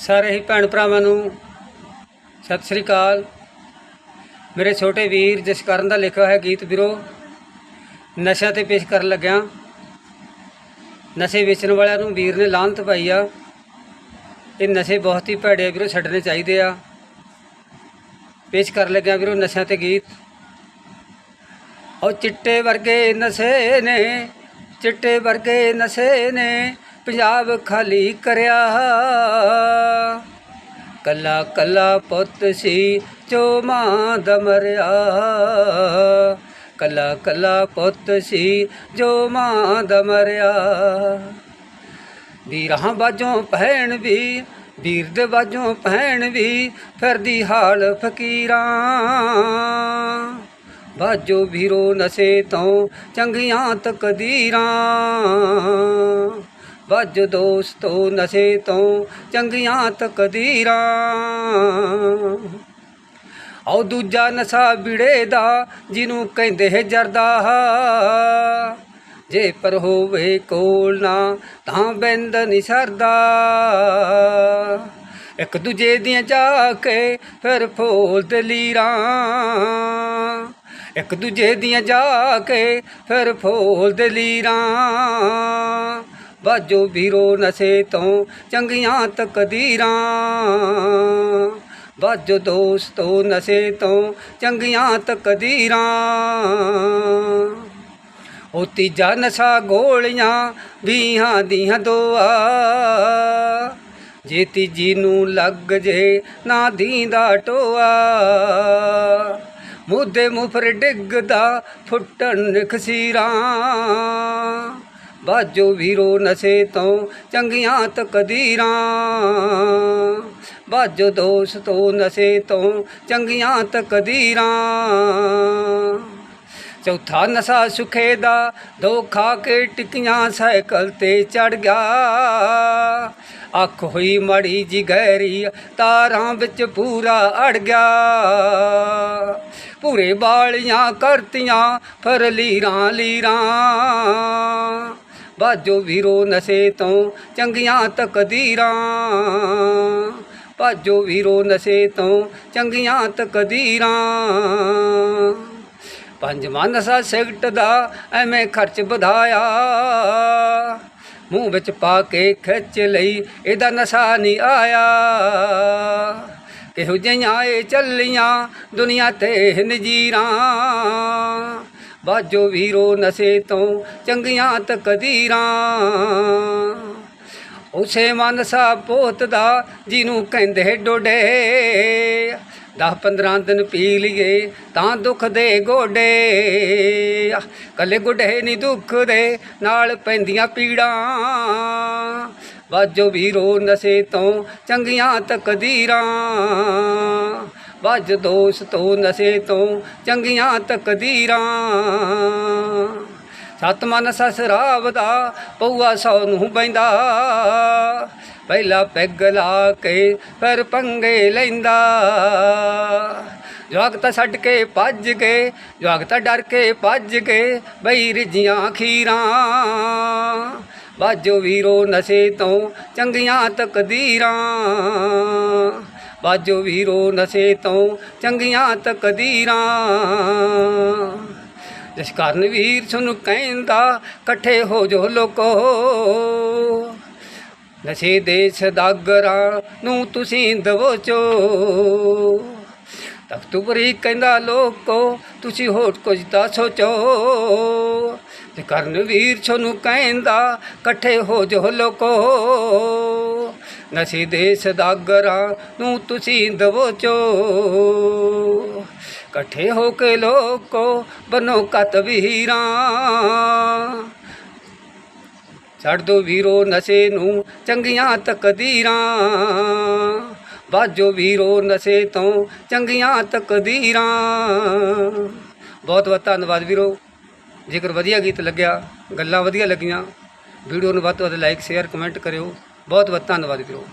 ਸਾਰੇ ਹੀ ਭੈਣ ਭਰਾਵਾਂ ਨੂੰ ਸਤਿ ਸ੍ਰੀ ਅਕਾਲ। ਮੇਰੇ ਛੋਟੇ ਵੀਰ ਜਸਕਰਨ ਦਾ ਲਿਖਿਆ ਹੋਇਆ ਗੀਤ ਵੀਰੋ, ਨਸ਼ਿਆਂ ਤੇ ਪੇਸ਼ ਕਰਨ ਲੱਗਿਆ। ਨਸ਼ੇ ਵੇਚਣ ਵਾਲਿਆਂ ਨੂੰ ਵੀਰ ਨੇ ਲਾਹਨਤ ਪਾਈ ਆ। ਇਹ ਨਸ਼ੇ ਬਹੁਤ ਹੀ ਭੈੜੇ ਆ ਵੀਰੋ ਛੱਡਣੇ ਚਾਹੀਦੇ ਆ। ਪੇਸ਼ ਕਰਨ ਲੱਗਿਆ ਵੀਰੋ ਨਸ਼ਿਆਂ ਤੇ ਗੀਤ। ਉਹ ਚਿੱਟੇ ਵਰਗੇ ਨਸ਼ੇ ਨੇ, ਚਿੱਟੇ ਵਰਗੇ ਨਸ਼ੇ ਨੇ ਪੰਜਾਬ ਖਾਲੀ ਕਰਿਆ। ਕੱਲਾ ਕੱਲਾ ਪੁੱਤ ਸੀ ਜੋ ਮਾਂ ਦਾ ਮਰਿਆ। ਕੱਲਾ ਕੱਲਾ ਪੁੱਤ ਸੀ ਜੋ ਮਾਂ ਦਾ ਮਰਿਆ। ਵੀਰਾਂ ਬਾਜੋਂ ਪਹਿਣ ਵੀ, ਵੀਰ ਦੇ ਬਾਜੋਂ ਪਹਿਣ ਵੀ, ਫਿਰਦੀ ਹਾਲ ਫਕੀਰਾਂ। ਬਾਜੋ ਵੀਰੋ ਨਸ਼ੇ ਤੋਂ ਚੰਗੀਆਂ ਤਕਦੀਰਾਂ। ਵੱਜ ਦੋਸਤੋ ਨਸ਼ੇ ਤੋਂ ਚੰਗੀਆਂ ਤਕਦੀਰਾਂ। ਆਉ ਦੂਜਾ ਨਸ਼ਾ ਬਿੜੇ ਦਾ, ਜਿਹਨੂੰ ਕਹਿੰਦੇ ਹੈ ਜਰਦਾ ਜੇ ਪਰ ਹੋਵੇ ਕੋਲ ਨਾ, ਤਾਂ ਬਿੰਦ ਨਹੀਂ ਸਰਦਾ। ਇੱਕ ਦੂਜੇ ਦੀਆਂ ਜਾ ਕੇ ਫਿਰ ਫੋਲ ਦਲੀਰਾਂ ਇੱਕ ਦੂਜੇ ਦੀਆਂ ਜਾ ਕੇ ਫਿਰ ਫੋਲ ਦਲੀਰਾਂ ਬਾਜੋ ਵੀਰੋ ਨਸ਼ੇ ਤੋਂ ਚੰਗੀਆਂ ਤਕਦੀਰਾਂ। ਬਾਜੋ ਦੋਸਤੋ ਨਸ਼ੇ ਤੋਂ ਚੰਗੀਆਂ ਤਕਦੀਰਾਂ। ਉਹ ਤੀਜਾ ਨਸ਼ਾ ਗੋਲੀਆਂ ਵੀਹਾਂ ਦੀਆਂ ਦੋਆ। ਜੇ ਤੀਜੀ ਨੂੰ ਲੱਗ ਜੇ ਨਾ ਦੀਂਦਾ ਟੋਆ। ਮੁੱਦੇ ਮੁਫਰ ਡਿੱਗਦਾ ਫੁੱਟਣ ਖਸੀਰਾਂ। ਬਾਜੋ ਵੀਰੋ ਨਸ਼ੇ ਤੋਂ ਚੰਗੀਆਂ ਤਕਦੀਰਾਂ ਬਾਜੋ ਦੋਸਤੋ ਨਸ਼ੇ ਤੋਂ ਚੰਗੀਆਂ ਤਕਦੀਰਾਂ ਚੌਥਾ ਨਸ਼ਾ ਸੁਖੇ ਦਾ ਦੋ ਖਾ ਕੇ ਟਿੱਕੀਆਂ ਸਾਈਕਲ ਤੇ ਚੜ ਗਿਆ। ਅੱਖ ਹੋਈ ਮੜੀ ਜੀ ਗਹਿਰੀ, ਤਾਰਾਂ ਵਿੱਚ ਪੂਰਾ ਅੜ ਗਿਆ। ਪੂਰੇ ਬਾਲੀਆਂ ਕਰਤੀਆਂ, ਫਰ ਲੀਰਾਂ ਲੀਰਾਂ। ਬਾਜੋ ਵੀਰੋ ਨਸ਼ੇ ਤੋਂ ਚੰਗੀਆਂ ਤਕਦੀਰਾਂ। ਬਾਜੋ ਵੀਰੋ ਨਸ਼ੇ ਤੋਂ ਚੰਗੀਆਂ ਤਕਦੀਰਾਂ। ਪੰਜਵਾਂ ਨਸ਼ਾ ਸਿਗਟ ਦਾ ਐਵੇਂ ਖਰਚ ਵਧਾਇਆ। ਮੂੰਹ ਵਿੱਚ ਪਾ ਕੇ ਖਿੱਚ ਲਈ, ਇਹਦਾ ਨਸ਼ਾ ਨਹੀਂ ਆਇਆ। ਕਿਹੋ ਜਿਹੀਆਂ ਏ ਚੱਲੀਆਂ ਦੁਨੀਆ ਤੇ ਨਜੀਰਾਂ। ਬਾਜੋ ਵੀਰੋ ਨਸ਼ੇ ਤੋਂ ਚੰਗੀਆਂ ਤਕਦੀਰਾਂ ਉਸੇ ਮਨਸਾ ਪੋਤ ਦਾ ਜਿਹਨੂੰ ਕਹਿੰਦੇ ਡੋਡੇ। ਦਸ 15 ਦਿਨ ਪੀ ਲਈਏ ਤਾਂ ਦੁੱਖ ਦੇ ਗੋਡੇ। ਕੱਲੇ ਗੁੱਡੇ ਨਹੀਂ ਦੁੱਖ ਦੇ, ਨਾਲ ਪੈਂਦੀਆਂ ਪੀੜਾਂ। ਵਾਜੋ ਵੀਰੋ ਨਸ਼ੇ ਤੋਂ ਚੰਗੀਆਂ ਤਕਦੀਰਾਂ ਵੱਜ ਦੋਸਤੋ ਨਸ਼ੇ ਤੋਂ ਚੰਗੀਆਂ ਤਕਦੀਰਾਂ। ਸਤਮਾ ਨਸ਼ਾ ਸ਼ਰਾਬ ਦਾ ਪਊਆ ਸੌ ਨੂੰ ਬੈਂਦਾ ਪਹਿਲਾ ਪੈਗ ਲਾ ਕੇ ਫਿਰ ਪੰਗੇ ਲੈਂਦਾ। ਜਵਾਕ ਛੱਡ ਕੇ ਭੱਜ ਗਏ, ਜਵਾਕ ਡਰ ਕੇ ਭੱਜ ਗਏ ਬਈ ਰਿਜੀਆਂ ਖੀਰਾਂ ਬਾਜੋ ਵੀਰੋ ਨਸ਼ੇ ਤੋਂ ਚੰਗੀਆਂ ਤਕਦੀਰਾਂ। ਬਾਜੋ ਵੀਰੋ ਨਸ਼ੇ ਤੋਂ ਚੰਗੀਆਂ ਤਕਦੀਰਾਂ। ਜਿਸ ਕਾਰਨ ਵੀਰ ਤੁਹਾਨੂੰ ਕਹਿੰਦਾ, ਇਕੱਠੇ ਹੋ ਜੋ ਲੋਕੋ। ਨਸ਼ੇ ਦੇ ਸਦਾਗਰਾਂ ਨੂੰ ਤੁਸੀਂ ਦਵੋਚੋ ਤਖਤੂਪਰੀ ਕਹਿੰਦਾ, ਲੋਕੋ, ਤੁਸੀਂ ਹੋਰ ਕੁਝ ਤਾਂ ਸੋਚੋ। ਤੇ ਕਰਨ ਵੀਰ ਸੋਨੂੰ ਕਹਿੰਦਾ, ਇਕੱਠੇ ਹੋ ਜੋ ਲੋਕੋ। ਨਸ਼ੇ ਦੇ ਸਦਾਗਰਾਂ ਨੂੰ ਤੁਸੀਂ ਦਵੋ ਚੋ। ਇਕੱਠੇ ਹੋ ਕੇ ਲੋਕੋ ਬਨੋ ਕਤ ਵੀਰਾਂ। ਛੱਡ ਦੋ ਵੀਰੋ ਨਸ਼ੇ ਨੂੰ ਚੰਗੀਆਂ ਤਕਦੀਰਾਂ। ਬਾਜੋ ਵੀਰੋ ਨਸ਼ੇ ਤੋਂ ਚੰਗੀਆਂ ਤਕਦੀਰਾਂ। ਬਹੁਤ ਬਹੁਤ ਧੰਨਵਾਦ ਵੀਰੋ। ਜੇਕਰ ਵਧੀਆ ਗੀਤ ਲੱਗਿਆ, ਗੱਲਾਂ ਵਧੀਆ ਲੱਗੀਆਂ, ਵੀਡੀਓ ਨੂੰ ਵੱਧ ਤੋਂ ਵੱਧ ਲਾਈਕ ਸ਼ੇਅਰ ਕਮੈਂਟ ਕਰਿਓ। ਬਹੁਤ ਬਹੁਤ ਧੰਨਵਾਦ ਵੀਰੋ।